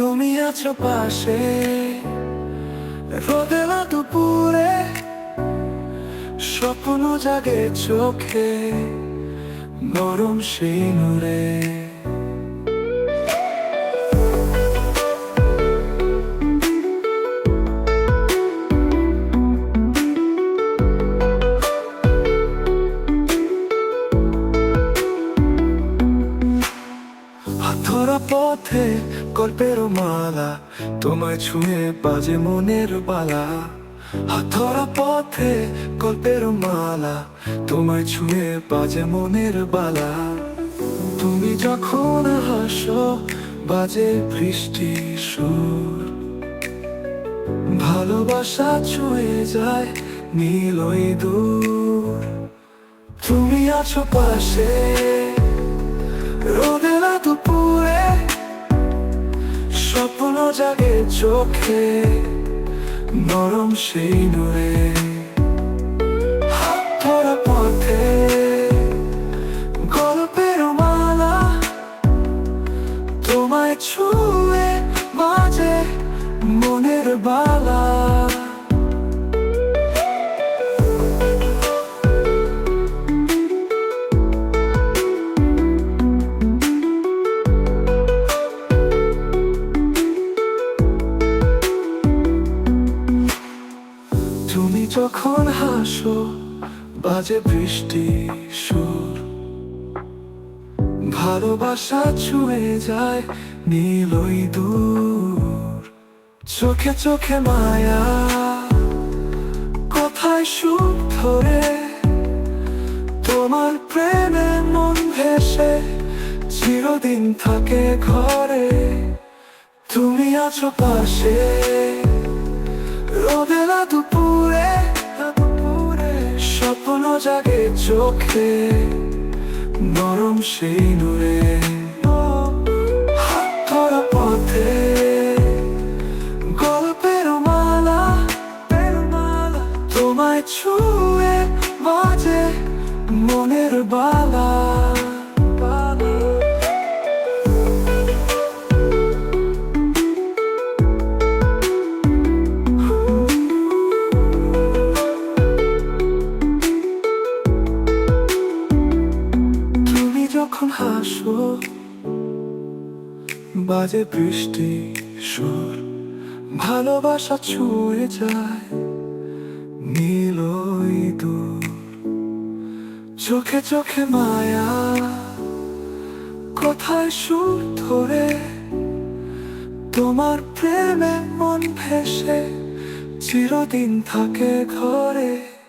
তুমি আছো পাশে। রোদেলা দুপুরে স্বপ্ন জাগে চোখে নরম সেই নূরে পথে গল্পের মালা, তোমায় ছুঁয়ে বাজে মনের বালা। হাতরা পথে গল্পের মালা, তোমায় ছুঁয়ে বাজে মনের বালা। তুমি যখন হাসো, বাজে বৃষ্টি সুর। ভালোবাসা ছুঁয়ে যায় নীল ওই দূর। তুমি আছো পাশে রোদেলা দুপুরে জাগে চোখে নরম সেই নূরে। হাত ধরা পথে গল্পের মালা তোমায় ছুঁয়ে যখন হাসো, বাজে বৃষ্টি সুর। ভালোবাসা ছুঁয়ে যায় নীল ওই দূর। চোখে চোখে মায়া, কোথায় সুখ ধরে। তোমার প্রেমে মন ভেসে, চিরদিন থাকে ঘরে। তুমি আছো পাশে। চোখে নরম সেই নূরে। হাত ধরা পথে গল্পের মালা তোমায় ছুঁয়ে বাজে মনের বালা। বাজে বৃষ্টি, সুর, ভালোবাসা ছুঁয়ে যায় নীল দূর। চোখে চোখে মায়া, কোথায় সুর ধরে? তোমার প্রেমে মন ভেসে, চিরদিন থাকে ঘরে।